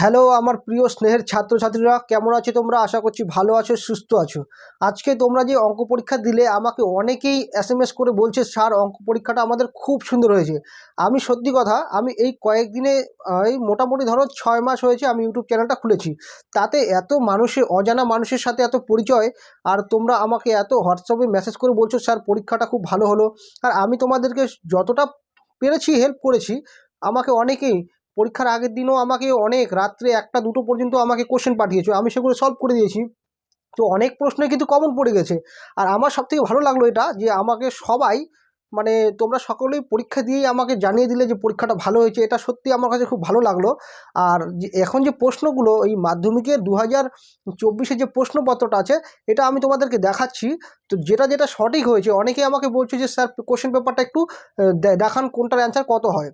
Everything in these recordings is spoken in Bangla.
হ্যালো আমার প্রিয় স্নেহের ছাত্রছাত্রীরা, কেমন আছো তোমরা? আশা করছি ভালো আছো, সুস্থ আছো। আজকে তোমরা যে অঙ্ক পরীক্ষা দিলে, আমাকে অনেকেই এস করে বলছে, স্যার, অঙ্ক পরীক্ষাটা আমাদের খুব সুন্দর হয়েছে। আমি সত্যি কথা, আমি এই কয়েকদিনে, এই মোটামুটি ধরো ছয় মাস হয়েছে, আমি ইউটিউব চ্যানেলটা খুলেছি। তাতে এত মানুষের অজানা মানুষের সাথে এত পরিচয়, আর তোমরা আমাকে এত হোয়াটসঅ্যাপে মেসেজ করে বলছো, স্যার, পরীক্ষাটা খুব ভালো হলো। আর আমি তোমাদেরকে যতটা পেরেছি হেল্প করেছি, আমাকে অনেকেই পরীক্ষার আগের দিনও আমাকে অনেক, রাত্রে একটা, দুটো পর্যন্ত আমাকে কোশ্চেন পাঠিয়েছে। আমি সেগুলো সলভ করে দিয়েছি। তো অনেক প্রশ্নে কিন্তু কমন পড়ে গেছে। আর আমার সবথেকে ভালো লাগল এটা যে আমাকে সবাই মানে তোমরা সকলেই পরীক্ষা দিয়েই আমাকে জানিয়ে দিলে যে পরীক্ষাটা ভালো হয়েছে। এটা সত্যি আমার কাছে খুব ভালো লাগল। আর এখন যে প্রশ্নগুলো, এই মাধ্যমিকের দু হাজার চব্বিশে যে প্রশ্নপত্রটা আছে, এটা আমি তোমাদেরকে দেখাচ্ছি। তো যেটা যেটা সঠিক হয়েছে, অনেকেই আমাকে বলছে যে, স্যার কোশ্চেন পেপারটা একটু দেখান কোনটার অ্যান্সার কত হয়?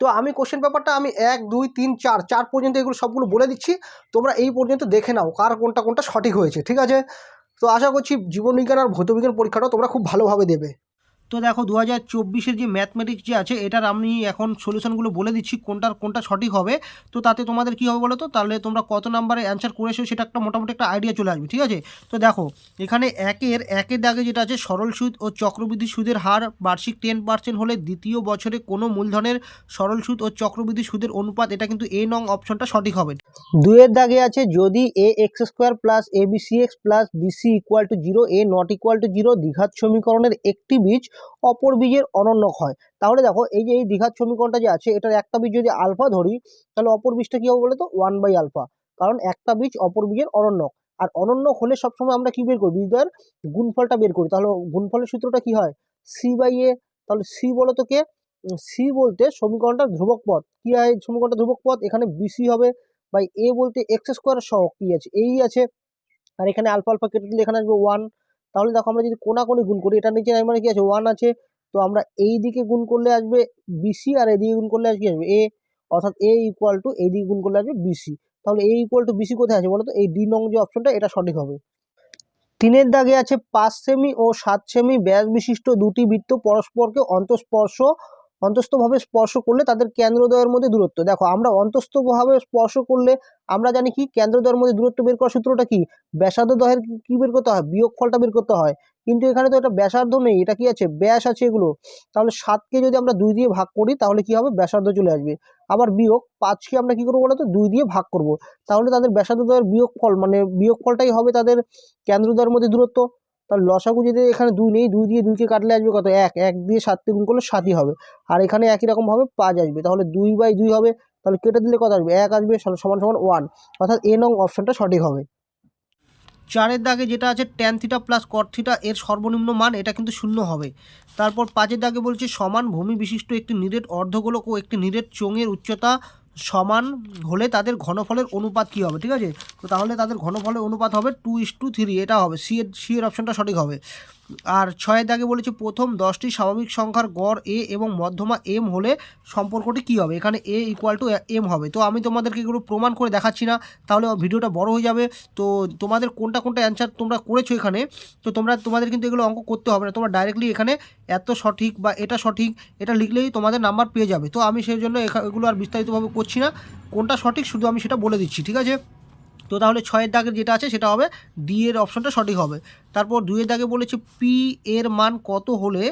তো আমি কোশ্চেন পেপারটা আমি এক, দুই, তিন, চার চার পর্যন্ত এগুলো সবগুলো বলে দিচ্ছি। তোমরা এই পর্যন্ত দেখে নাও কার কোনটা কোনটা সঠিক হয়েছে, ঠিক আছে? তো আশা করছি জীবনবিজ্ঞান আর ভৌতবিজ্ঞান পরীক্ষাটাও তোমরা খুব ভালোভাবে দেবে। তো দেখো দু হাজার চব্বিশের যে ম্যাথমেটিক্স যে আছে, এটার আমি এখন সলিউশনগুলো বলে দিচ্ছি কোনটার কোনটা সঠিক হবে। তো তাতে তোমাদের কী হবে বলো তো তাহলে তোমরা কত নাম্বারে অ্যান্সার করেছ, সেটা একটা মোটামুটি একটা আইডিয়া চলে আসবে, ঠিক আছে? তো দেখো, এখানে একের একের দাগে যেটা আছে, সরল সুদ ও চক্রবৃদ্ধি সুদের হার বার্ষিক টেন পার্সেন্ট হলে দ্বিতীয় বছরে কোনো মূলধনের সরল সুদ ও চক্রবৃদ্ধি সুদের অনুপাত, এটা কিন্তু এ নং অপশনটা সঠিক হবে। দুয়ের দাগে আছে, যদি A X square plus A B C X plus B C equal to zero A not equal to zero দীঘাত সমীকরণের একটি বীজ অপর বীজের অনন্য হয়। তাহলে দেখো, এই যে এই দ্বিঘাত সমীকরণটা যে আছে, এটার একটা বীজ যদি আলফা ধরি, তাহলে অপর বীজটা কি হবে বলে তো ওয়ান বাই আলফা কারণ একটা বীজ অপর বীজের অনন্যক। আর অনন্য হলে সবসময় আমরা কি বের করি? বীজদ্বয়ের গুণফলটা বের করি। তাহলে গুণফলের সূত্রটা কি হয়? সি বাই এ তাহলে সি বলো তো কে সি বলতে সমীকরণটা ধ্রুবক পদ। কি হয়? সমীকরণটা ধ্রুবক পদ? এখানে বিসি হবে। বাই এ বলতে এক্স স্কোয়ার সহ কি আছে। এই আছে। আর এখানে আলফা আলফা কেটে দিলে এখানে আসবে ওয়ান তাহলে দেখো আমরা যদি কোনাকুনি গুণ করি এটা নিচে মানে কি আছে? ওয়ান আছে, তো আমরা এই দিকে গুণ করলে আসবে বিসি আর এদিকে গুণ করলে আসবে আসবে? এ অর্থাৎ এ ইকুয়াল টু এই দিকে গুণ করলে আসবে বিসি তাহলে এ ইকুয়াল টু বিসি কোথায় আছে বলো তো এই ডি নং যে অপশনটা এটা সঠিক হবে। তিনের দাগে আছে পাঁচ সেমি ও সাত সেমি ব্যাস বিশিষ্ট দুটি বৃত্ত পরস্পরকে অন্তঃস্পর্শ অন্তস্থভাবে স্পর্শ করলে তাদের কেন্দ্রদ্বয়ের মধ্যে দূরত্ব। দেখো, আমরা অন্তস্থভাবে স্পর্শ করলে আমরা জানি কি? কেন্দ্রদ্বয়ের মধ্যে দূরত্ব বের করার সূত্রটা কি? ব্যাসার্ধ দয়ের কি- কি বের করতে হয়? বিয়োগ ফলটা বের করতে হয়। কিন্তু এখানে তো এটা ব্যাসার্ধ নেই, এটা কি আছে? ব্যাস আছে এগুলো। তাহলে সাতকে যদি আমরা দুই দিয়ে ভাগ করি, তাহলে কি হবে? ব্যাসার্ধ চলে আসবে। আবার বিয়োগ পাঁচকে আমরা কি করব বলতো? দুই দিয়ে ভাগ করব। তাহলে তাদের ব্যাসার্ধ দয়ের বিয়োগ ফল মানে বিয়োগ ফলটাই হবে তাদের কেন্দ্রদ্বয়ের মধ্যে দূরত্ব। তাহলে লসাগু যদি এখানে দুই নেই, দুই দিয়ে দুইকে কাটলে আসবে কত? এক। এক দিয়ে সাতকে গুণ করলে সাতই হবে। আর এখানে একই রকমভাবে পাঁচ আসবে। তাহলে দুই বাই দুই হবে। তাহলে কেটে দিলে কত আসবে? এক আসবে সমান সমান ওয়ান। অর্থাৎ এ নং অপশনটা সঠিক হবে। চারের দাগে যেটা আছে tan theta plus cot theta এর সর্বনিম্ন মান, এটা কিন্তু শূন্য হবে। তারপর পাঁচের দাগে বলছে সমান ভূমি বিশিষ্ট একটি নিরেট অর্ধগোলক ও একটি নিরেট চোঙের উচ্চতা সমান হলে তাদের ঘনফলের অনুপাত কী হবে, ঠিক আছে? তো তাহলে তাদের ঘনফলের অনুপাত হবে টু ইস টু থ্রি এটা হবে সি এর সি এর অপশনটা সঠিক হবে। আর ছয়ের দাগে বলেছে, প্রথম দশটি স্বাভাবিক সংখ্যার গড় এ এবং মধ্যমা এম হলে সম্পর্কটি কী হবে? এখানে এ ইকুয়াল টু এম হবে। তো আমি তোমাদেরকে এগুলো প্রমাণ করে দেখাচ্ছি না, তাহলে ভিডিওটা বড় হয়ে যাবে। তো তোমাদের কোনটা কোনটা অ্যান্সার তোমরা করেছ এখানে, তো তোমরা, তোমাদের কিন্তু এগুলো অঙ্ক করতে হবে না। তোমরা ডাইরেক্টলি এখানে এত সঠিক বা এটা সঠিক, এটা লিখলেই তোমাদের নাম্বার পেয়ে যাবে। তো আমি সেই জন্য এগুলো আর বিস্তারিতভাবে করছি না। কোনটা সঠিক শুধু আমি সেটা বলে দিচ্ছি, ঠিক আছে? তো তাহলে ছয়ের দাগের যেটা আছে সেটা হবে ডি এর অপশনটা সঠিক হবে। তারপর দুইয়ের দাগে বলেছে পি এর মান কত হলে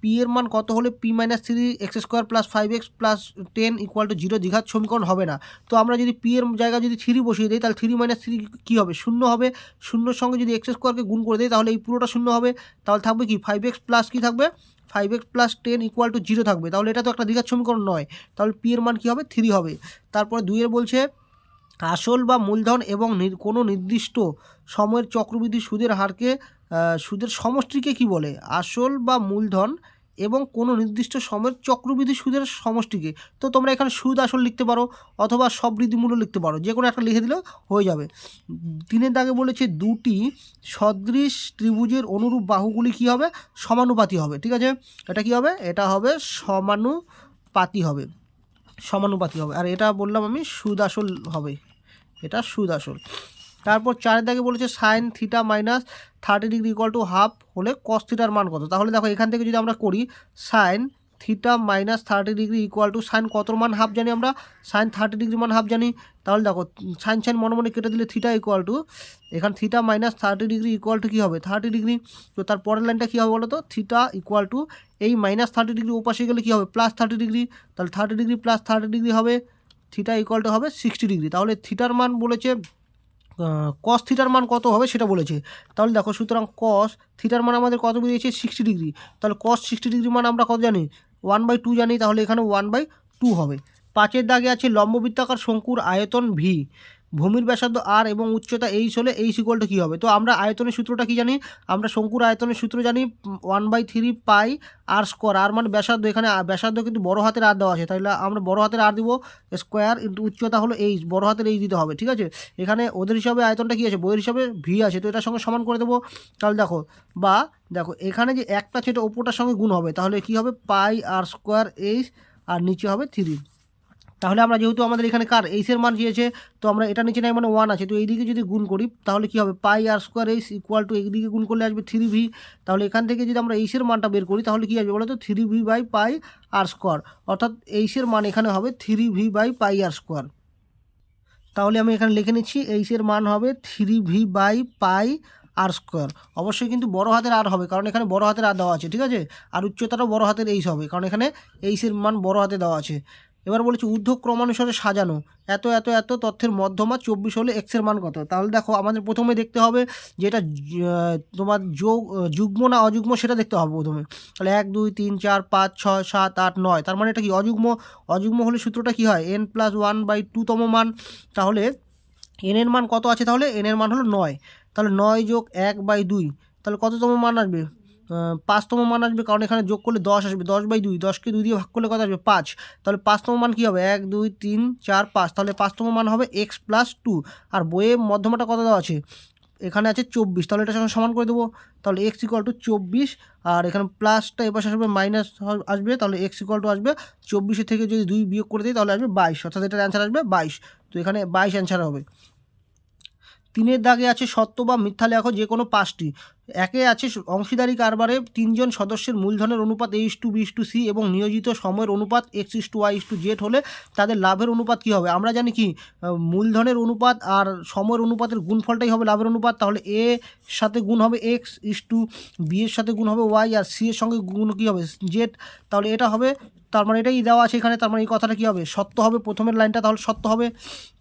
পি এর মান কত হলে P minus three X square plus five X plus ten equal to zero দীঘার সমীকরণ হবে না। তো আমরা যদি পি এর জায়গায় যদি থ্রি বসিয়ে দিই, তাহলে থ্রি মাইনাস থ্রি কী হবে? শূন্য হবে। শূন্যর সঙ্গে যদি এক্স স্কোয়ারকে গুণ করে দিই, তাহলে এই পুরোটা শূন্য হবে। তাহলে থাকবে কি? ফাইভ এক্স প্লাস কী থাকবে? Five X plus ten equal to zero থাকবে। তাহলে এটা তো একটা দীঘার সমীকরণ নয়। তাহলে পি এর মান কী হবে? থ্রি হবে। তারপরে দুইয়ের বলছে আসল বা মূলধন এবং কোনো নির্দিষ্ট সময়ের চক্রবৃদ্ধি সুদের হারকে সুদের সমষ্টিকে কি বলে? আসল বা মূলধন এবং কোনো নির্দিষ্ট সময়ের চক্রবৃদ্ধি সুদের সমষ্টিকে। তো তোমরা এখানে সুদ আসল লিখতে পারো অথবা সবৃদ্ধিমূল্য লিখতে পারো। যে কোনো একটা লিখে দিলেও হয়ে যাবে। তিনের দাগে বলেছে দুটি সদৃশ ত্রিভুজের অনুরূপ বাহুগুলি কী হবে? সমানুপাতি হবে। ঠিক আছে? এটা কি হবে? এটা হবে সমানুপাতি হবে। সমানুপাতি হবে। আর এটা বললাম আমি, সুদ আসল হবে। এটা সুদ আসল। তারপর চারের দাগে বলেছে sine theta minus thirty degree equal to half হলে কস থিটার মান কত? তাহলে দেখো, এখান থেকে যদি আমরা করি sine theta minus thirty degree equal to sine কত মান হাফ জানি আমরা? সাইন থার্টি ডিগ্রি মান হাফ জানি। তাহলে দেখো সাইন সাইন মনে মনে কেটে দিলে থিটা ইকুয়াল টু এখানে theta minus thirty degree equal to কী হবে? থার্টি ডিগ্রি তো তার পরের লাইনটা কী হবে বলো তো? থিটা ইকুয়াল টু এই মাইনাস থার্টি ডিগ্রি ওপাশে গেলে কী হবে? প্লাস থার্টি ডিগ্রি তাহলে thirty degree plus thirty degree হবে। থিটা ইকুয়াল টু হবে সিক্সটি ডিগ্রি তাহলে থিটার মান বলেছে কস থিটার মান কত হবে সেটা বলেছে। তাহলে দেখো সুতরাং কস থিটার মান আমাদের কত বেরিয়েছে? সিক্সটি ডিগ্রি তাহলে কস সিক্সটি ডিগ্রি মান আমরা কত জানি? ওয়ান বাই টু জানি, তাহলে এখানে ওয়ান বাই টু হবে। পাঁচের দাগে আছে লম্ববৃত্তাকার শঙ্কুর আয়তন ভি ভূমির ব্যাসার্ধ আর এবং উচ্চতা এইচ হলে এই সিকলটা কী হবে? তো আমরা আয়তনের সূত্রটা কী জানি? আমরা শঙ্কুর আয়তনের সূত্র জানি one by three pi R square R মানে ব্যাসার্ধ এখানে ব্যাসার্ধ কিন্তু বড় হাতের আর দেওয়া আছে, তাহলে আমরা বড় হাতের আর দিব স্কোয়ার ইন্টু উচ্চতা হলো এইচ বড় হাতের এইচ দিতে হবে, ঠিক আছে? এখানে ওদের হিসাবে আয়তনটা কী আছে? বইয়ের হিসাবে ভি আছে, তো এটার সঙ্গে সমান করে দেবো, তাহলে দেখো, বা দেখো, এখানে যে একটা সেটা ওপরটার সঙ্গে গুণ হবে, তাহলে কী হবে? পাই আর স্কোয়ার এইচ আর নিচে হবে থ্রি তাহলে আমরা যেহেতু আমাদের এখানে কার এইসের মান দিয়েছে, তো আমরা এটা নিচে নাই মানে ওয়ান আছে। তো এইদিকে যদি গুণ করি, তাহলে কী হবে? Pi R square H equal to এইদিকে গুণ করলে আসবে থ্রি ভি তাহলে এখান থেকে যদি আমরা এইসের মানটা বের করি, তাহলে কী আসবে বলো তো three V by pi R square অর্থাৎ এইসের মান এখানে হবে three V by pi R square তাহলে আমি এখানে লিখে নিচ্ছি এইসের মান হবে three V by pi R square অবশ্যই কিন্তু বড় হাতের আর হবে, কারণ এখানে বড় হাতের আর দেওয়া আছে, ঠিক আছে? আর উচ্চতাটাও বড় হাতের এইস হবে, কারণ এখানে এইসের মান বড় হাতে দেওয়া আছে। এবার বলেছি, ঊর্ধ্ব ক্রমানুসারে সাজানো। এত এত এত তথ্যের মধ্যমা চব্বিশ হলে এক্সের মান কত? তাহলে দেখো, আমাদের প্রথমে দেখতে হবে যে এটা তোমার যোগ, যুগ্ম না অযুগ্ম সেটা দেখতে হবে প্রথমে। তাহলে এক, দুই, তিন, চার, পাঁচ, ছয়, সাত, আট, নয়। তার মানে এটা কি অযুগ্ম? অযুগ্ম হলে সূত্রটা কি হয়? এন প্লাস ওয়ান বাই টুতম মান। তাহলে এন এর মান কত আছে? তাহলে এন এর মান হলো নয়। তাহলে নয় যোগ এক বাই দুই। তাহলে কততম মান আসবে? পাঁচতম মান আসবে, কারণ এখানে যোগ করলে দশ আসবে। দশ বাই দুই, দশকে দুই দিয়ে ভাগ করলে কত আসবে? পাঁচ। তাহলে পাঁচতম মান কী হবে? এক, দুই, তিন, চার, পাঁচ। তাহলে পাঁচতম মান হবে এক্স প্লাস টু আর বইয়ে মধ্যমাটা কত দেওয়া আছে? এখানে আছে চব্বিশ। তাহলে এটা সমান করে দেবো। তাহলে এক্স ইকুয়াল টু চব্বিশ। আর এখানে প্লাসটা এপাশে আসবে মাইনাস আসবে। তাহলে এক্স ইকুয়াল টু আসবে চব্বিশের থেকে যদি দুই বিয়োগ করে দিই, তাহলে আসবে বাইশ। অর্থাৎ এটার অ্যান্সার আসবে বাইশ। তো এখানে বাইশ অ্যান্সার হবে। তিনের দাগে আছে সত্য বা মিথ্যা লেখো, যে কোনো পাঁচটি। একে আছে অংশীদারি কারবারে তিনজন সদস্যের মূলধনের অনুপাত H to B is to C এবং নিয়োজিত সময়ের অনুপাত X is to Y is to Z হলে তাদের লাভের অনুপাত কী হবে? আমরা জানি কি মূলধনের অনুপাত আর সময়ের অনুপাতের গুণফলটাই হবে লাভের অনুপাত, তাহলে এ সাথে গুণ হবে এক্স ইস টু বি এর সাথে গুণ হবে ওয়াই আর সি এর সঙ্গে গুণ কী হবে? জেড তাহলে এটা হবে, তার মানে এটাই দেওয়া আছে এখানে, তার মানে এই কথাটা কী হবে? সত্য হবে প্রথমের লাইনটা, তাহলে সত্য হবে।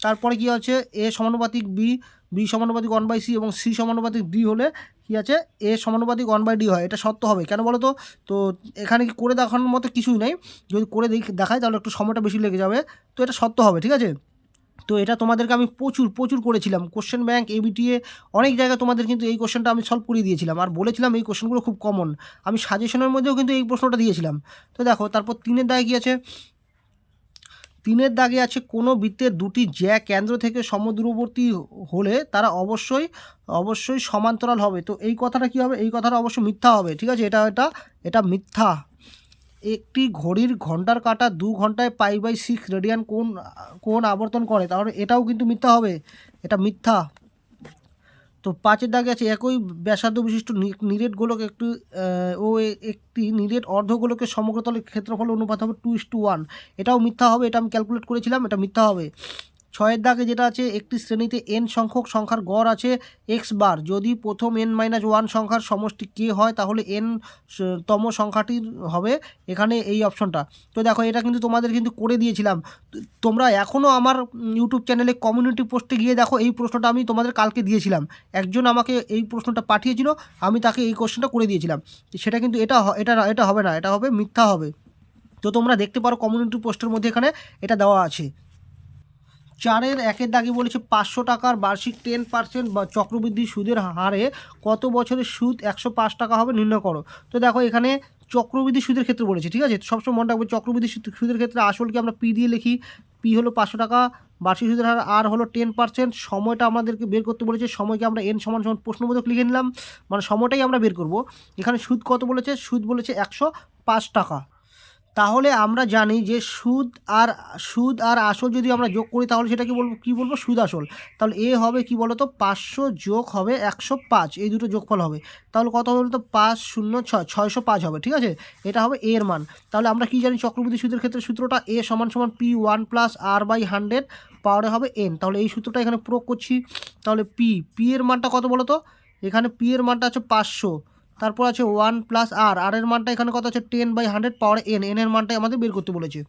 তারপরে কী আছে? এ সমানুপাতিক বি বি সমানুপাতিক ওয়ান বাই সি এবং সি সমানুপাতিক ডি হলে কী আছে? এ সমানুপাতিক ওয়ান বাই ডি হয়। এটা সত্য হবে। কেন বলো তো তো এখানে কি করে দেখানোর মতো কিছুই নেই। যদি করে দেখ- দেখাই তাহলে একটু সময়টা বেশি লেগে যাবে। তো এটা সত্য হবে, ঠিক আছে? তো এটা তোমাদেরকে আমি প্রচুর প্রচুর করেছিলাম। কোশ্চেন ব্যাংক এবিটিএ অনেক জায়গায় তোমাদের কিন্তু এই কোশ্চেনটা আমি সলভ করিয়ে দিয়েছিলাম। আর বলেছিলাম এই কোশ্চেনগুলো খুব কমন আমি সাজেশনের মধ্যেও কিন্তু এই প্রশ্নটা দিয়েছিলাম। তো দেখো, তারপর তিনের দাগে কী আছে? তিনের দাগে আছে কোনো বৃত্তের দুটি জ্যা কেন্দ্র থেকে সমদূরবর্তী হলে তারা অবশ্যই অবশ্যই সমান্তরাল হবে। তো এই কথাটা কি হবে? এই কথাটা অবশ্যই মিথ্যা হবে, ঠিক আছে? এটা এটা এটা মিথ্যা। একটি ঘড়ির ঘণ্টার কাটা দু ঘন্টায় পাই বাই সিক্স রেডিয়ান কোন কোন আবর্তন করে, তাহলে এটাও কিন্তু মিথ্যা হবে। এটা মিথ্যা। তো পাঁচের দাগে আছে একই ব্যাসার্ধ বিশিষ্ট নিরেট গোলক একটি ও একটি নিরেট অর্ধ গোলকের সমগ্রতলের ক্ষেত্রফল অনুপাত হবে টু ইস টু ওয়ান এটাও মিথ্যা হবে, এটা আমি ক্যালকুলেট করেছিলাম, এটা মিথ্যা হবে। ছয়ের দাগে যেটা আছে, একটি শ্রেণীতে এন সংখ্যক সংখ্যার গড় আছে এক্স বার। যদি প্রথম এন মাইনাস ওয়ান সংখ্যার সমষ্টি কে হয়, তাহলে এন তম সংখ্যাটির হবে এখানে এই অপশনটা তো দেখো, এটা কিন্তু তোমাদের কিন্তু করে দিয়েছিলাম। তোমরা এখনও আমার ইউটিউব চ্যানেলে কমিউনিটি পোস্টে গিয়ে দেখো, এই প্রশ্নটা আমি তোমাদের কালকে দিয়েছিলাম। একজন আমাকে এই প্রশ্নটা পাঠিয়েছিল, আমি তাকে এই কোশ্চেনটা করে দিয়েছিলাম। সেটা কিন্তু এটা এটা এটা হবে না, এটা হবে মিথ্যা হবে। তো তোমরা দেখতে পারো কমিউনিটি পোস্টের মধ্যে এখানে এটা দেওয়া আছে। চারের একের দাগে বলেছে পাঁচশো টাকার বার্ষিক টেন পার্সেন্ট বা চক্রবৃদ্ধি সুদের হারে কত বছরের সুদ একশো পাঁচ টাকা হবে নির্ণয় করো। তো দেখো এখানে চক্রবৃদ্ধি সুদের ক্ষেত্রে বলেছে, ঠিক আছে? সবসময় মনে রাখবে চক্রবৃদ্ধি সুদ- সুদের ক্ষেত্রে আসলকে আমরা পি দিয়ে লিখি? পি হলো পাঁচশো টাকা, বার্ষিক সুদের হার আর হলো টেন পার্সেন্ট সময়টা আমাদেরকে বের করতে বলেছে, সময়কে আমরা এন সমান সমান প্রশ্নবোধক লিখে নিলাম। মানে সময়টাই আমরা বের করব। এখানে সুদ কত বলেছে? সুদ বলেছে একশো পাঁচ টাকা। তাহলে আমরা জানি যে সুদ আর সুদ আর আসল যদি আমরা যোগ করি, তাহলে সেটা কি বলব, কী বলব? সুদ আসল। তাহলে এ হবে কি বলো তো পাঁচশো যোগ হবে একশো পাঁচ। এই দুটো যোগফল হবে। তাহলে কত হবে বলতো? পাঁচ শূন্য ছয় ছয়শো পাঁচ হবে, ঠিক আছে? এটা হবে এর মান। তাহলে আমরা কি জানি? চক্রবৃদ্ধি সুদের ক্ষেত্রে সূত্রটা এ সমান সমান P one plus r by hundred পাওয়ারে হবে এন। তাহলে এই সূত্রটা এখানে প্রয়োগ করছি। তাহলে পি পি এর মানটা কত বলো তো এখানে পি এর মানটা আছে পাঁচশো। তারপর আছে ওয়ান প্লাস আর আর এর মানটা এখানে কত আছে? Ten by hundred power n n এর মানটাই আমাদের বের করতে বলেছে।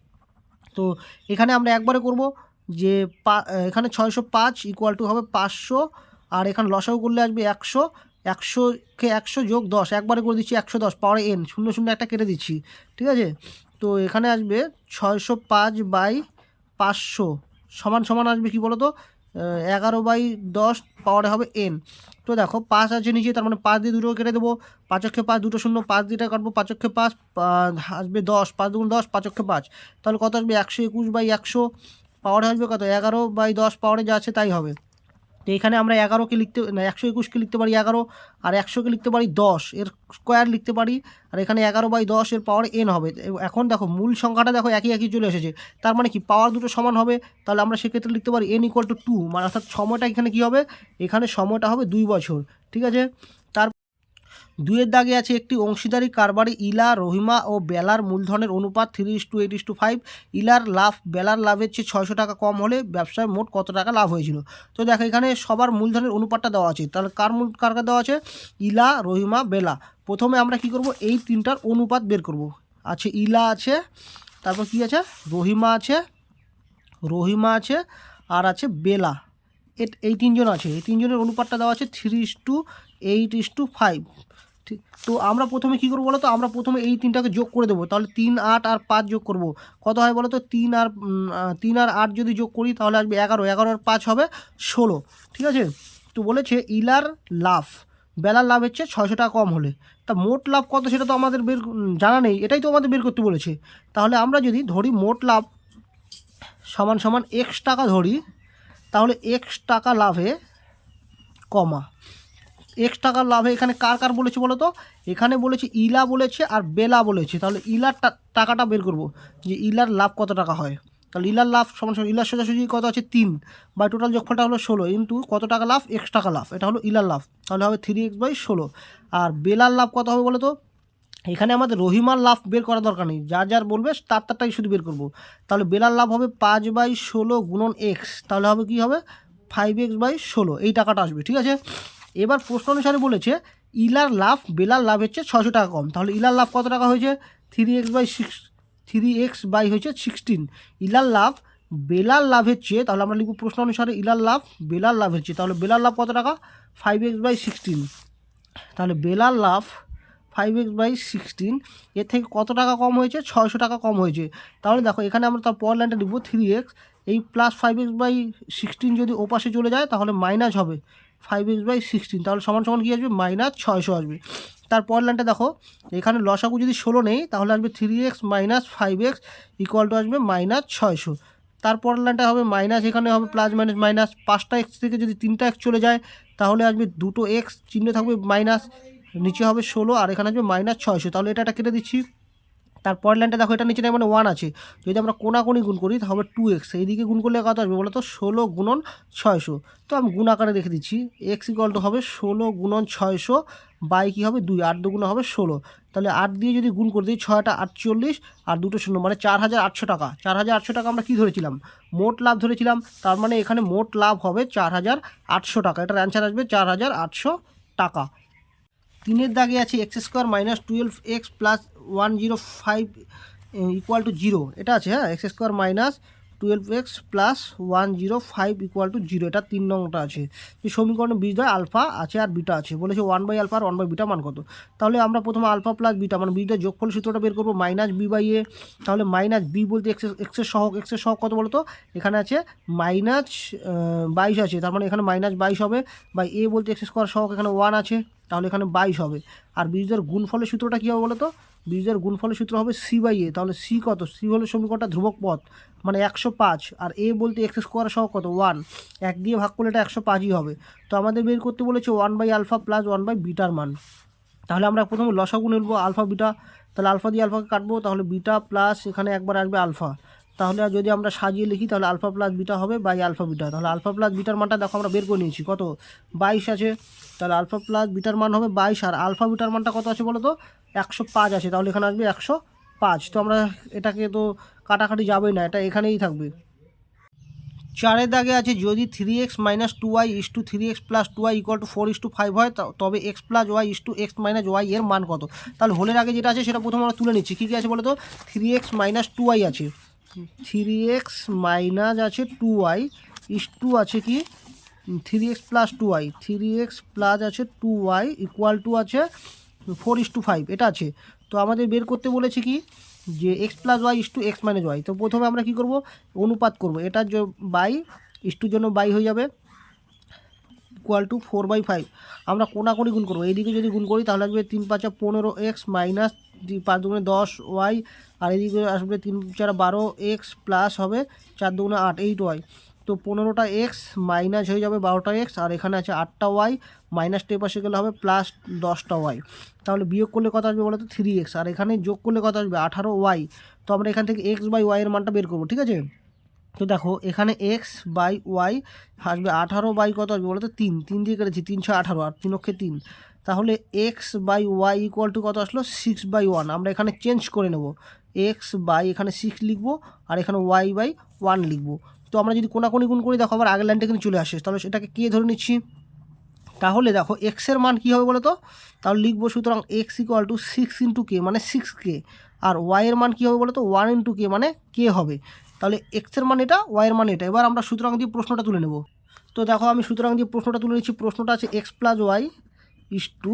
তো এখানে আমরা একবারে করব যে পা এখানে ছয়শো পাঁচ ইকুয়াল টু হবে পাঁচশো, আর এখানে লসাও করলে আসবে একশো, একশোকে একশো যোগ দশ, একবারে করে দিচ্ছি একশো দশ পাওয়ার এন শূন্য শূন্য একটা কেটে দিচ্ছি, ঠিক আছে? তো এখানে আসবে ছয়শো পাঁচ বাই পাঁচশো, সমান সমান আসবে কি বলো তো এগারো বাই দশ পাওয়ারে হবে এন তো দেখো, পাঁচ আছে নিচে, তার মানে পাঁচ দিয়ে দুটো কেটে দেবো। পাঁচক্ষে পাঁচ, দুটো শূন্য, পাঁচ দিয়ে কাটবো পাঁচক্ষে পাঁচ আসবে দশ, পাঁচ দুগুণ দশ পাঁচক্ষে পাঁচ। তাহলে কত আসবে? একশো একুশ বাই একশো পাওয়ারে আসবে কত? এগারো বাই দশ পাওয়ারে যা আছে তাই হবে। তো এখানে আমরা এগারোকে লিখতে, না, একশো একুশকে লিখতে পারি এগারো, আর একশোকে লিখতে পারি দশ, এর স্কোয়ার লিখতে পারি, আর এখানে এগারো বাই দশ এর পাওয়ার এন হবে। এখন দেখো মূল সংখ্যাটা দেখো একই একই চলে এসেছে। তার মানে কি? পাওয়ার দুটো সমান হবে, তাহলে আমরা সেক্ষেত্রে লিখতে পারি এন ইকুয়াল টু টু মানে অর্থাৎ সময়টা এখানে কী হবে? এখানে সময়টা হবে দুই বছর, ঠিক আছে? তার দুইয়ের দাগে আছে একটি অংশীদারি কারবারি ইলা, রহিমা ও বেলার মূলধনের অনুপাত three is to eight is to five. ইলার লাভ, বেলার লাভের চেয়ে ছয়শো টাকা কম হলে ব্যবসায় মোট কত টাকা লাভ হয়েছিল? তো দেখো, এখানে সবার মূলধনের অনুপাতটা দেওয়া আছে। তাহলে কার মূল, কার দেওয়া আছে? ইলা, রহিমা, বেলা। প্রথমে আমরা কি করব? এই তিনটার অনুপাত বের করব। আছে ইলা আছে, তারপর কি আছে? রহিমা আছে রহিমা আছে, আর আছে বেলা। এই তিনজন আছে। এই তিনজনের অনুপাতটা দেওয়া আছে three is to eight is to five. ঠিক তো আমরা প্রথমে কী করব বলো তো আমরা প্রথমে এই তিনটাকে যোগ করে দেবো। তাহলে তিন, আট আর পাঁচ যোগ করব। কত হয় বলো তো তিন আর তিন আর আট যদি যোগ করি তাহলে আসবে এগারো। এগারো আর পাঁচ হবে ষোলো। ঠিক আছে? তো বলেছে ইলার লাভ। বেলার লাভ হচ্ছে ছয়শো টাকা কম হলে। তা মোট লাভ কত সেটা তো আমাদের বের জানা নেই। এটাই তো আমাদের বের করতে বলেছে। তাহলে আমরা যদি ধরি মোট লাভ সমান সমান এক্স টাকা ধরি, তাহলে এক্স টাকা লাভে, কমা। এক্স টাকার লাভে এখানে কার কার বলেছে বলো তো? এখানে বলেছে ইলা বলেছে আর বেলা বলেছে। তাহলে ইলার টাকাটা বের করব। যে ইলার লাভ কত টাকা হয়? তাহলে ইলার লাভ সমান সমান ইলার সোজাসুজি কত আছে? তিন। বা টোটাল যোগফলটা হলো ষোলো। ইন্টু কত টাকা লাভ? এক্স টাকা লাভ। এটা হলো ইলার লাভ। তাহলে হবে থ্রি এক্স বাই ষোলো। আর বেলার লাভ কত হবে বলো তো? এখানে আমাদের রহিমার লাভ বের করা দরকার নেই। যার যার বলবে, তার তারটাই শুধু বের করব। তাহলে বেলার লাভ হবে পাঁচ বাই ষোলো গুণন এক্স তাহলে হবে কি হবে? ফাইভ এক্স বাই ষোলো। এই টাকাটা আসবে, ঠিক আছে? এবার প্রশ্ন অনুসারে বলেছে, ইলার লাভ বেলার লাভ হচ্ছে ছশো টাকা কম। তাহলে ইলার লাভ কত টাকা হয়েছে? Three x by six three x by হয়েছে সিক্সটিন ইলার লাভ বেলার লাভের চেয়ে তাহলে আমরা লিখব প্রশ্ন অনুসারে ইলার লাভ বেলার লাভের চেয়ে তাহলে বেলার লাভ কত টাকা? ফাইভ এক্স বাই সিক্সটিন তাহলে বেলার লাভ ফাইভ এক্স বাই সিক্সটিন এর থেকে কত টাকা কম হয়েছে? ছয়শো টাকা কম হয়েছে। তাহলে দেখো, এখানে আমরা তার পর লাইনটা লিখব থ্রি এক্স এই plus five x by sixteen যদি ওপাশে চলে যায়, তাহলে মাইনাস হবে। ফাইভ এক্স বাই সিক্সটিন তাহলে সমান সমান কী আসবে? মাইনাস ছয়শো আসবে। তারপর লাইনটা দেখো, এখানে লসাগু যদি ষোলো নেই, তাহলে আসবে three x minus five x equal to আসবে মাইনাস ছয়শো। তারপর লাইনটা হবে মাইনাস এখানে হবে প্লাস মাইনাস মাইনাস পাঁচটা এক্স থেকে যদি তিনটা এক্স চলে যায়, তাহলে আসবে দুটো এক্স চিহ্ন থাকবে মাইনাস নিচে হবে ষোলো, আর এখানে আসবে মাইনাস ছয়শো। তাহলে এটা একটা কেটে দিচ্ছি। তারপর লাইনটা দেখো, এটা নিচে মানে ওয়ান আছে। যদি আমরা কোনাকুনি গুণ করি, তাহলে টু এক্স এইদিকে গুণ করলে কত আসবে? বলো তো ষোলো গুণন ছয়শো। তো আমি গুণ আকারে রেখে দিচ্ছি। এক্স ইকুয়াল টু হবে ষোলো গুণন ছয়শো বাই কী হবে? দুই। আট দুগুণ হবে ষোলো। তাহলে আট দিয়ে যদি গুণ করে দিই, ছয়টা আটচল্লিশ, আর দুটো শূন্য মানে চার হাজার আটশো টাকা। চার হাজার আটশো টাকা আমরা কী ধরেছিলাম? মোট লাভ ধরেছিলাম, তার মানে এখানে মোট লাভ হবে চার হাজার আটশো টাকা। এটার অ্যান্সার আসবে চার হাজার আটশো টাকা। তিনের দাগে আছে x square minus twelve x plus one zero five equal to zero এটা আছে হ্যাঁ? X square minus twelve x plus one zero five equal to zero এটা তিন নংটা আছে। যে সমীকরণে বীজ দেয় আলফা আছে আর বিটা আছে। বলেছে ওয়ান বাই আলফা আর ওয়ান বাই বিটা মান কত? তাহলে আমরা প্রথমে আলফা প্লাস বিটা মানে বিটা যোগফল সূত্রটা বের করব, মাইনাস বি বাই এ। তাহলে মাইনাস বি বলতে এক্স এক্সের সহক এক্সের সহক কত বলতো? এখানে আছে মাইনাস বাইশ আছে। তার মানে এখানে মাইনাস বাইশ হবে। বাই এ বলতে এক্স স্কোয়ার সহক এখানে ওয়ান আছে। তাহলে এখানে বাইশ হবে। আর বীজের গুণফলের সূত্রটা কী হবে বলো তো গুণফলের সূত্র হবে সি বাই এ, তাহলে সি কত? সি হলো সমীকরণটা ধ্রুবক পথ মানে একশো পাঁচ। আর এ বলতে এক্স স্কোয়ার সহ কত? ওয়ান এক দিয়ে ভাগ করলে এটা একশো পাঁচই হবে। তো আমাদের বের করতে বলেছে one by alpha plus one by bitter মান। তাহলে আমরা প্রথমে লসাগু নেব আলফা বিটা তাহলে আলফা দিয়ে আলফাকে কাটবো, তাহলে বিটা প্লাস এখানে একবার আসবে আলফা তাহলে যদি আমরা সাজিয়ে লিখি, তাহলে আলফা প্লাস বিটা হবে বাই আলফা বিটা তাহলে আলফা প্লাস বিটার মানটা দেখো আমরা বের করে নিয়েছি। কত? বাইশ আছে। তাহলে আলফা প্লাস বিটার মান হবে বাইশ। আর আলফা বিটার মানটা কত আছে বলো তো? একশো পাঁচ আছে। তাহলে এখানে আসবে একশো পাঁচ। তো আমরা এটাকে তো কাটাকাটি যাবেই না। এটা এখানেই থাকবে। চারের দাগে আছে, যদি three x minus two y is to three x plus two y equal to four is to five হয় তবে x plus y is to x minus y এর মান কত? তাহলে হোলের আগে যেটা আছে, সেটা প্রথমে আমরা তুলে নিচ্ছি। কী কী আছে বলো তো? Three x minus two y আছে। থ্রি এক্স মাইনাস আছে টু ওয়াই, ইস, টু আছে কি? Three x plus two y, three x plus আছে টু ওয়াই ইকুয়াল টু আছে ফোর ইস টু ফাইভ, এটা আছে। তো আমাদের বের করতে বলেছে কি? যে x plus y is to x minus y. তো প্রথমে আমরা কি করব? অনুপাত করব। এটার যে বাই, ইস টুর জন্য বাই হয়ে যাবে equal to four by five. আমরা কোনাকুনি গুণ করব। এইদিকে যদি গুণ করি, তাহলে আসবে তিন পাঁচা পনেরো এক্স মাইনাস পাঁচ দুগুণে দশ ওয়াই আর এদিকে আসবে তিন, চার, বারো এক্স প্লাস হবে চার দুগুণে আট এইট ওয়াই তো পনেরোটা এক্স মাইনাস হয়ে যাবে বারোটা এক্স আর এখানে আছে আটটা ওয়াই মাইনাসটা এপাশে গেলে হবে প্লাস দশটা ওয়াই তাহলে বিয়োগ করলে কত আসবে বলো তো থ্রি এক্স আর এখানে যোগ করলে কত আসবে? আঠারো ওয়াই তো আমরা এখান থেকে এক্স বাই ওয়াইয়ের মানটা বের করব, ঠিক আছে? তো দেখো, এখানে এক্স বাই ওয়াই আসবে আঠারো বাই কত আসবে বলো তো তিন। তিন দিয়ে কেটেছি তিনশো আঠারো, আর তিন অক্ষে তিন। তাহলে x by y equal to কত আসলো? সিক্স বাই ওয়ান আমরা এখানে চেঞ্জ করে নেব। এক্স বাই এখানে সিক্স লিখব আর এখানে ওয়াই বাই ওয়ান লিখব। তো আমরা যদি কোনাকুনি গুণ করি, দেখো আবার আগের লাইনটা কিন্তু চলে আসে। তাহলে সেটাকে কে ধরে নিচ্ছি? তাহলে দেখো এক্সের মান কী হবে বলো তো তাহলে লিখব সুতরাং x equal to six into কে মানে সিক্স কে আর ওয়াইয়ের মান কী হবে বলো তো ওয়ান ইন্টু কে মানে কে হবে। তাহলে এক্সের মান এটা ওয়াইয়ের মান এটা। এবার আমরা সুতরাং দিয়ে প্রশ্নটা তুলে নেব। তো দেখো আমি সুতরাং দিয়ে প্রশ্নটা তুলে নিচ্ছি। প্রশ্নটা আছে x plus y is to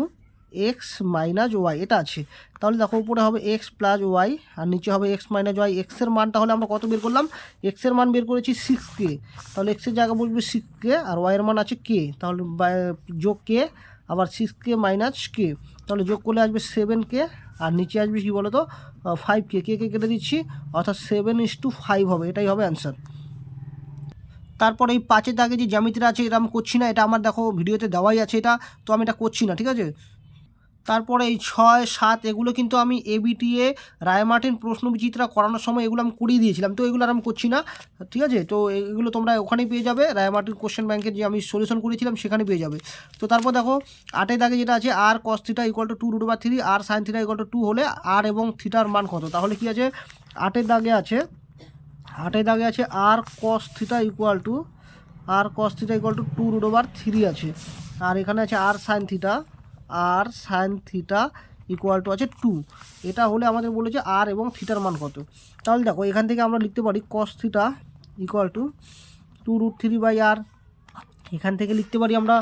x minus y এটা আছে। তাহলে দেখো উপরে হবে এক্স প্লাস ওয়াই আর নিচে হবে এক্স মাইনাস ওয়াই এক্সের মান তাহলে আমরা কত বের করলাম? এক্সের মান বের করেছি সিক্স কে তাহলে এক্সের জায়গায় বসবে সিক্স কে আর ওয়াইয়ের মান আছে কে তাহলে যোগ কে আবার সিক্স কে মাইনাস কে তাহলে যোগ করলে আসবে সেভেন কে আর নিচে আসবে কী বলো তো ফাইভ কে কে কে কেটে দিচ্ছি, অর্থাৎ সেভেন ইস টু ফাইভ হবে, এটাই হবে অ্যান্সার তারপর এই পাঁচের দাগে যে জ্যামিতিটা আছে, এটা আমি করছি না, এটা আমার দেখো ভিডিওতে দেওয়াই আছে এটা, তো আমি এটা করছি না, ঠিক আছে? তারপরে এই ছয়, সাত এগুলো কিন্তু আমি এবিটিএ রায়মার্টিন প্রশ্ন বিচিত্রা করানোর সময় এগুলো আমি করিয়ে দিয়েছিলাম। তো এগুলো আর আমি করছি না, ঠিক আছে? তো এগুলো তোমরা ওখানেই পেয়ে যাবে। রায়মার্টিন কোশ্চেন ব্যাংকের যে আমি সলিউশন করেছিলাম সেখানে পেয়ে যাবে। তো তারপর দেখো আটের দাগে যেটা আছে r cos theta equal to two root বা three r sine theta equal to two হলে আর এবং থিটার মান কত? তাহলে কি আছে? আটের দাগে আছে আটের দাগে আছে r cos theta equal to r cos theta equal to two root over three আছে। আর এখানে আছে r sine theta r sine theta equal to আছে টু এটা হলে আমাদের বলেছে আর এবং থিটার মান কত? তাহলে দেখো, এখান থেকে আমরা লিখতে পারি cos theta equal to two root three by r এখান থেকে লিখতে পারি আমরা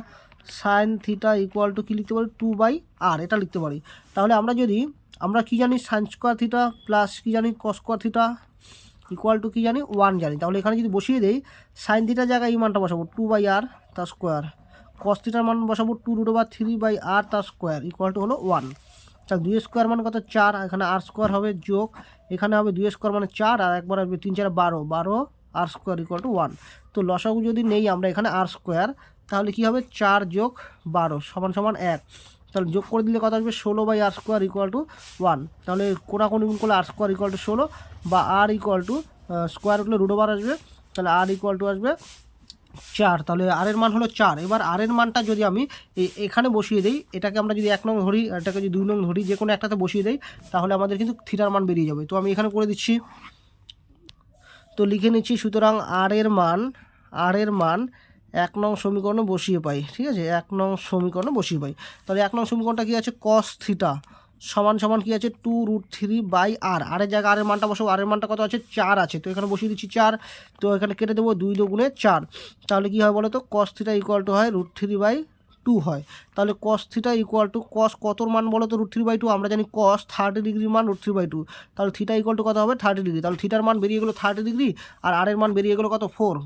সাইন থিটা ইকুয়াল টু কী লিখতে পারি? টু বাই আর এটা লিখতে পারি। তাহলে আমরা যদি, আমরা কি জানি? সাইন স্কোয়ার থিটা প্লাস কি জানি? Cos square theta equal to কি জানি? ওয়ান জানি। তাহলে এখানে যদি বসিয়ে দেই সাইন থিটার জায়গায় এই মানটা বসাবো টু বাই আর তার স্কোয়ার কস থিটার মান বসাবো two root over three by r তার স্কোয়ার ইকুয়াল টু হলো ওয়ান তাহলে দুই স্কোয়ার মানে কত? চার। এখানে আর স্কোয়ার হবে যোগ। এখানে হবে দুই স্কোয়ার মানে চার। আর একবার আসবে তিন, চার, বারো। বারো r square equal to one তো লসাগু যদি নেই আমরা এখানে আর স্কোয়ার তাহলে কি হবে? চার যোগ বারো সমান সমান এক। তাহলে যোগ করে দিলে কত আসবে? ষোলো by r square equal to one তাহলে কোনাকুনি গুণ করলে আর স্কোয়ার ইকুয়াল টু ষোলো বা আর ইকুয়াল টু স্কোয়ার করলে রুট ওভার আসবে। তাহলে আর ইকুয়াল টু আসবে চার, তাহলে আর এর মান হলো চার। এবার আর এর মানটা যদি আমি এখানে বসিয়ে দিই, এটাকে আমরা যদি এক নং ধরি এটাকে যদি দুই নং ধরি, যে কোনো একটাতে বসিয়ে দিই, তাহলে আমাদের কিন্তু থিটার মান বেরিয়ে যাবে। তো আমি এখানে করে দিচ্ছি। তো লিখে নিচ্ছি, সুতরাং আর এর মান আর এর মান এক নং সমীকরণে বসিয়ে পাই, ঠিক আছে? এক নং সমীকরণে বসিয়ে পাই। তাহলে এক নং সমীকরণটা কী আছে? কস থিটা সমান সমান কী আছে? Two root three by r আরের জায়গায় আরের মানটা বসাবো। আরের মানটা কত আছে? চার আছে। তো এখানে বসিয়ে দিচ্ছি চার। তো এখানে কেটে দেবো দুই দুগুণে চার। তাহলে কী হয় বলো তো? কস থিটা ইকুয়াল টু হয় রুট থ্রি বাই টু হয়। তাহলে cos theta equal to cos কতর মান বলো তো? রুট থ্রি বাই টু আমরা জানি কস থার্টি ডিগ্রি মান রুট থ্রি বাই টু তাহলে থিটা ইকুয়াল টু কত হবে? থার্টি ডিগ্রি তাহলে থিটার মান বেরিয়ে গেলো থার্টি ডিগ্রি আর আর এর মান বেরিয়ে গেলো কত? ফোর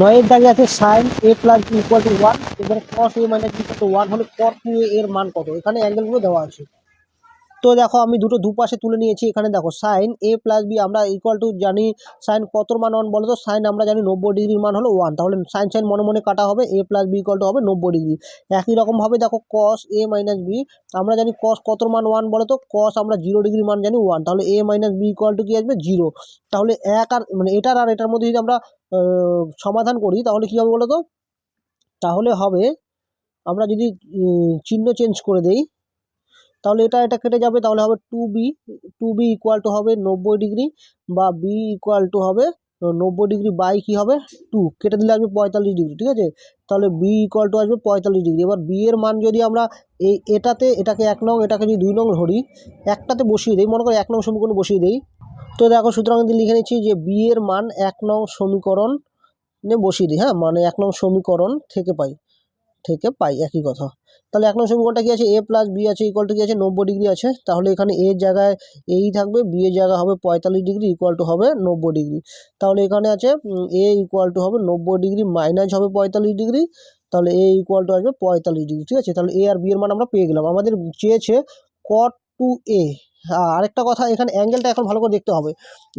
নয়ের দাগে আছে sine a plus b equal to one এবার cos a minus b equal to one হলে কস টু এর মান কত? এখানে অ্যাঙ্গেলগুলো দেওয়া আছে। তো দেখো, আমি দুটো দুপাশে তুলে নিয়েছি। এখানে দেখো সাইন এ প্লাস বি আমরা ইকুয়াল টু জানি সাইন কতর মান ওয়ান বলো তো সাইন আমরা জানি নব্বই ডিগ্রির মান হলো ওয়ান তাহলে সাইন সাইন মনে মনে কাটা হবে a plus b equal to হবে নব্বই ডিগ্রি। একই রকমভাবে দেখো কস এ মাইনাস বি আমরা জানি কস কতর মান ওয়ান বলো তো কস আমরা জিরো ডিগ্রির মান জানি ওয়ান তাহলে a minus b equal to কী আসবে? জিরো তাহলে এক আর মানে এটার আর এটার মধ্যে যদি আমরা সমাধান করি, তাহলে কী হবে বলো তো তাহলে হবে, আমরা যদি চিহ্ন চেঞ্জ করে দেই তাহলে এটা এটা কেটে যাবে, তাহলে হবে two b two b equal to হবে নব্বই ডিগ্রি বা বি ইকুয়াল টু হবে নব্বই ডিগ্রি বাই কী হবে? টু কেটে দিলে আসবে পঁয়তাল্লিশ ডিগ্রি ঠিক আছে? তাহলে বি ইকুয়াল টু আসবে পঁয়তাল্লিশ ডিগ্রি এবার বি এর মান যদি আমরা এই, এটাতে, এটাকে এক নং, এটাকে যদি দুই নং ধরি, একটাতে বসিয়ে দিই, মনে করো এক নং সমীকরণ বসিয়ে দিই, তো দেখো সুতরাং যদি লিখে নিচ্ছি যে বি এর মান এক নং সমীকরণ বসিয়ে দিই হ্যাঁ? মানে এক নং সমীকরণ থেকে পাই থেকে পাই, একই কথা। তাহলে এক নং সমীকরণটা কি আছে? এ প্লাস বি আছে ইকুয়াল টু কি আছে? নব্বই ডিগ্রি আছে। তাহলে এখানে এ জায়গায় এই থাকবে বি এর জায়গা হবে পঁয়তাল্লিশ ডিগ্রি ইকুয়াল টু হবে নব্বই ডিগ্রি তাহলে এখানে আছে এ ইকুয়াল টু হবে নব্বই ডিগ্রি মাইনাস হবে পঁয়তাল্লিশ ডিগ্রি তাহলে এ ইকুয়াল টু আসবে পঁয়তাল্লিশ ডিগ্রি ঠিক আছে? তাহলে এ আর বি এর মান আমরা পেয়ে গেলাম। আমাদের চেয়েছে কট টু এ আরেকটা কথা, এখানে অ্যাঙ্গেলটা এখন ভালো করে দেখতে হবে।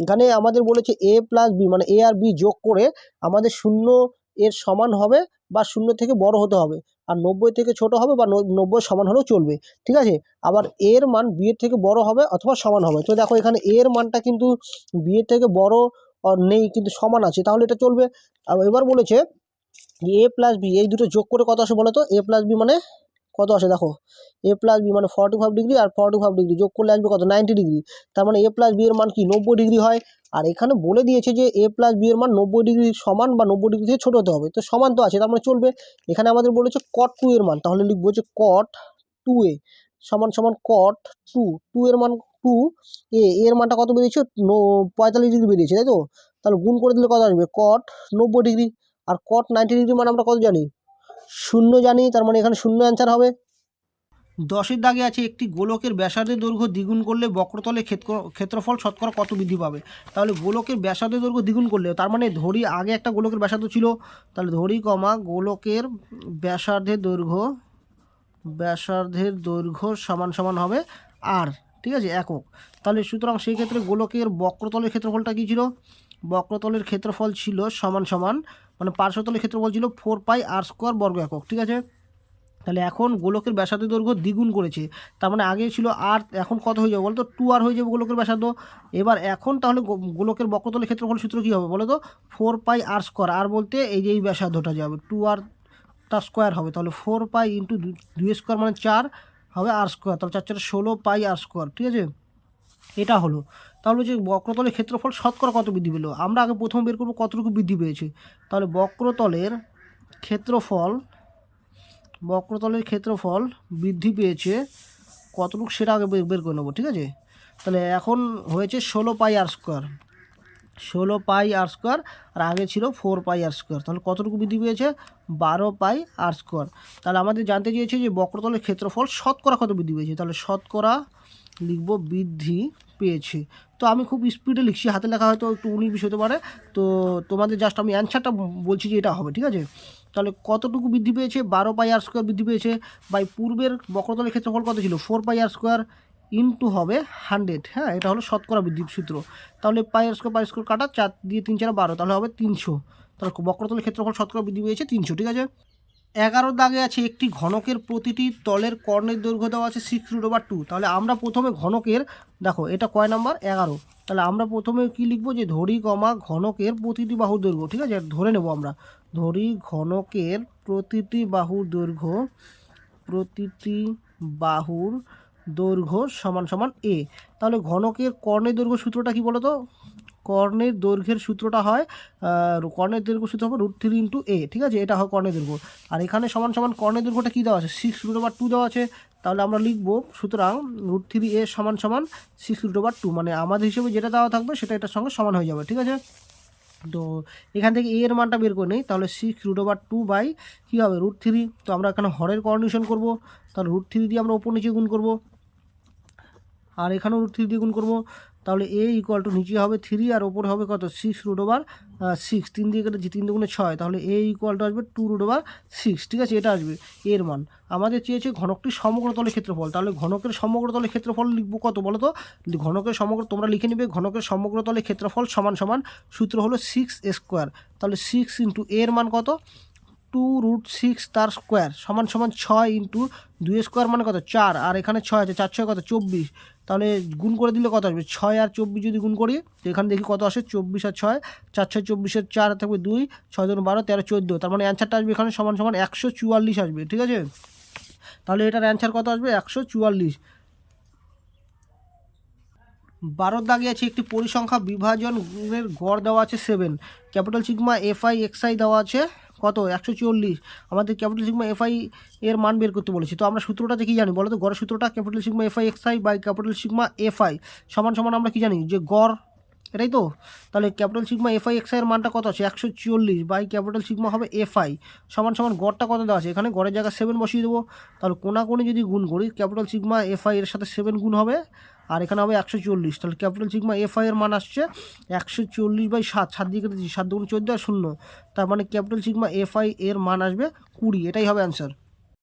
এখানে আমাদের বলেছে এ প্লাস বি মানে এ আর বি যোগ করে আমাদের শূন্য এর সমান হবে বা শূন্য থেকে বড় হতে হবে। আর নব্বই থেকে ছোট হবে বা নব্বই সমান হলেও চলবে, ঠিক আছে? আবার এর মান বিয়ের থেকে বড় হবে অথবা সমান হবে। তো দেখো এখানে এর মানটা কিন্তু বিয়ের থেকে বড় নেই, কিন্তু সমান আছে, তাহলে এটা চলবে। এবার বলেছে এ প্লাস বি এই দুটো যোগ করে কত আসে বলো তো? এ প্লাস বি মানে কত আসে দেখো? এ প্লাস বি মানে ফর্টি ফাইভ ডিগ্রি আর ফর্টি ফাইভ ডিগ্রি যোগ করলে আসবে কত? নাইনটি ডিগ্রি তার মানে এ প্লাস বি এর মান কি? নব্বই ডিগ্রি হয়। আর এখানে বলে দিয়েছে যে এ প্লাস বি এর মান নব্বই ডিগ্রি সমান বা নব্বই ডিগ্রি থেকে ছোটো হতে হবে। তো সমান তো আছে, তার মানে চলবে। এখানে আমাদের বলেছে কট টু এর মান। তাহলে লিখব যে কট টু এ সমান সমান কট টু টু এর মান টু এ এর মানটা কত বেরিয়েছে? পঁয়তাল্লিশ ডিগ্রি বেরিয়েছে, তাই তো? তাহলে গুণ করে দিলে কত আসবে? কট নব্বই ডিগ্রি আর কট নাইনটি ডিগ্রি মান আমরা কত জানি? শূন্য জানি, তার মানে এখানে শূন্য অ্যান্সার হবে। দশের দাগে আছে, একটি গোলকের ব্যাসার্ধের দৈর্ঘ্য দ্বিগুণ করলে বক্রতলে ক্ষেত্র, ক্ষেত্রফল শতকরা কত বৃদ্ধি পাবে? তাহলে গোলকের ব্যাসার্ধের দৈর্ঘ্য দ্বিগুণ করলে, তার মানে ধরি আগে একটা গোলকের ব্যাসার্ধ ছিল, তাহলে ধরি কমা গোলকের ব্যাসার্ধের দৈর্ঘ্য ব্যাসার্ধের দৈর্ঘ্য সমান সমান হবে আর ঠিক আছে, একক। তাহলে সুতরাং সেই ক্ষেত্রে গোলকের বক্রতলের ক্ষেত্রফলটা কী ছিল? বক্রতলের ক্ষেত্রফল ছিল সমান সমান মানে পার্শ্বতলের ক্ষেত্রফল ছিল ফোর পাই আর স্কোয়ার বর্গ একক, ঠিক আছে? তাহলে এখন গোলকের ব্যাসার্ধ দৈর্ঘ্য দ্বিগুণ করেছে। তার মানে আগে ছিল আর এখন কত হয়ে যাবে বলতো? টু আর হয়ে যাবে গোলকের ব্যাসার্ধ। এবার এখন তাহলে গোলকের বক্রতলের ক্ষেত্রফল সূত্র কী হবে বলো তো ফোর পাই আর স্কোয়ার আর বলতে এই যে এই ব্যাসার্ধটা যাবে টু আর তার স্কোয়ার হবে। তাহলে ফোর পাই ইন্টু দুই স্কোয়ার মানে চার হবে আর স্কোয়ার তাহলে চার চার ষোলো পাই আর স্কোয়ার ঠিক আছে? এটা হলো। তাহলে যে বক্রতলের ক্ষেত্রফল শতকরা কত বৃদ্ধি পেল? আমরা আগে প্রথম বের করব কতটুকু বৃদ্ধি পেয়েছে। তাহলে বক্রতলের ক্ষেত্রফল বক্রতলের ক্ষেত্রফল বৃদ্ধি পেয়েছে কতটুকু সেটা আগে বের করে নেব, ঠিক আছে? তাহলে এখন হয়েছে ষোলো পাই আর স্কোয়ার। ষোলো পাই আর স্কোয়ার, আর আগে ছিল ফোর পাই আর স্কোয়ার। তাহলে কতটুকু বৃদ্ধি পেয়েছে? বারো পাই আর স্কোয়ার। তাহলে আমাদের জানতে চেয়েছে যে বক্রতলের ক্ষেত্রফল শতকরা কত বৃদ্ধি পেয়েছে? তাহলে শতকরা লিখব বৃদ্ধি পেয়েছে। তো আমি খুব স্পিডে লিখছি, হাতে লেখা হয়তো একটু উনিশ বিশ হতে পারে। তো তোমাদের জাস্ট আমি অ্যান্সারটা বলছি যে এটা হবে, ঠিক আছে? তাহলে কতটুকু বৃদ্ধি পেয়েছে? বারো পাই আর স্কোয়ার বৃদ্ধি পেয়েছে। বাই পূর্বের বক্রতলের ক্ষেত্রফল কত ছিল? Four pi r square into হবে হান্ড্রেড হ্যাঁ? এটা হলো শতকরা বৃদ্ধির সূত্র। তাহলে পাই আর স্কোয়ার পাই স্কোয়ার কাটা, চার দিয়ে তিন চার বারো, তাহলে হবে তিনশো। তাহলে বক্রতলের ক্ষেত্রফল শতকরা বৃদ্ধি পেয়েছে তিনশো, ঠিক আছে? এগারো দাগে আছে একটি ঘনকের প্রতিটি তলের কর্ণের দৈর্ঘ্য দেওয়া আছে সিক্স রুট ওভার টু তাহলে আমরা প্রথমে ঘনকের, দেখো এটা কয় নাম্বার? এগারো। তাহলে আমরা প্রথমে কি লিখব? যে ধরি কমা ঘনকের প্রতিটি বাহুর দৈর্ঘ্য, ঠিক আছে? ধরে নেব আমরা। ধরি ঘনকের প্রতিটি বাহুর দৈর্ঘ্য, প্রতিটি বাহুর দৈর্ঘ্য সমান সমান এ তাহলে ঘনকের কর্ণের দৈর্ঘ্য সূত্রটা কি বলো তো কর্ণের দৈর্ঘ্যের সূত্রটা হয় কর্ণের দৈর্ঘ্য সূত্র হবে রুট থ্রি ইন্টু এ ঠিক আছে? এটা হয় কর্ণের দৈর্ঘ্য। আর এখানে সমান সমান কর্ণের দৈর্ঘ্যটা কী দেওয়া আছে? সিক্স রুট ওভার টু দেওয়া আছে। তাহলে আমরা লিখব, সুতরাং রুট থ্রি এ সমান সমান সিক্স রুট ওভার টু মানে আমাদের হিসেবে যেটা দেওয়া থাকবে সেটা এটার সঙ্গে সমান হয়ে যাবে, ঠিক আছে? তো এখান থেকে এর মানটা বের করে নিই, তাহলে six root over two by কী হবে? রুট থ্রি তো আমরা এখানে হরের কন্ডিশন করব, তাহলে রুট থ্রি দিয়ে আমরা ওপর নিচে গুণ করব। আর এখানেও রুট থ্রি দিয়ে গুণ করব। তাহলে এ ইকুয়াল টু নিচে হবে থ্রি আর ওপরে হবে কত? সিক্স রুট ওভার সিক্স তিন দিয়ে কেটেছি তিন দুগুণে ছয়। তাহলে এ ইকুয়াল টু আসবে টু রুট ওভার সিক্স ঠিক আছে? এটা আসবে। এর মান। আমাদের চেয়েছে ঘনকটির সমগ্র তলের ক্ষেত্রফল। তাহলে ঘনকের সমগ্র তলের ক্ষেত্রফল লিখব কত বলো তো ঘনকের সমগ্র তোমরা লিখে নিবে ঘনকের সমগ্র তলের ক্ষেত্রফল সমান সমান সূত্র হলো সিক্স স্কোয়ার তাহলে সিক্স ইন্টু এর মান কত? টু রুট সিক্স তার স্কোয়ার সমান সমান ছয় ইন্টু দুই স্কোয়ার মানে কত? চার। আর এখানে ছয় আছে। চার, ছয় কত? চব্বিশ। তাহলে গুণ করে দিলে কত আসবে? ছয় আর চব্বিশ যদি গুণ করি এখানে দেখি কত আসে? চব্বিশ আর ছয়, চার ছয় চব্বিশের চার থাকবে দুই, ছয় দুগুণ বারো, তেরো চোদ্দ। তার মানে অ্যান্সারটা আসবে এখানে সমান সমান একশো চুয়াল্লিশ আসবে, ঠিক আছে? তাহলে এটার অ্যান্সার কত আসবে? একশো চুয়াল্লিশ। বারোর দাগে আছে একটি পরিসংখ্যা বিভাজনের গড় দেওয়া আছে seven capital sigma f i x i দেওয়া আছে কত? একশো চল্লিশ আমাদের ক্যাপিটাল সিগমা এফআই এর মান বের করতে বলেছি। তো আমরা সূত্রটা কি জানি? বলো তো, গড়ের সূত্রটা capital sigma f i x i by capital sigma f i সমান সমান আমরা কি জানি? যে গড়, এটাই তো? তাহলে ক্যাপিটাল সিগমা এফআই এক্সআই এর মানটা কত আছে? একশো চল্লিশ বাই ক্যাপিটাল সিগমা হবে এফআই সমান সমান গড়টা কত দেওয়া আছে? এখানে গড়ের জায়গায় সেভেন বসিয়ে দেবো। তাহলে কোনাকোনি যদি গুণ করি ক্যাপিটাল সিগমা এফআই এর সাথে সেভেন গুণ হবে আর এখানে হবে একশো চল্লিশ। তাহলে ক্যাপিটাল সিগমা এফআই এর মান আসছে একশো চল্লিশ বাই সাত। সাত দিকে সাত দুগুণ চোদ্দ আর শূন্য। তার মানে ক্যাপিটাল সিগমা এফআই এর মান আসবে কুড়ি। এটাই হবে অ্যান্সার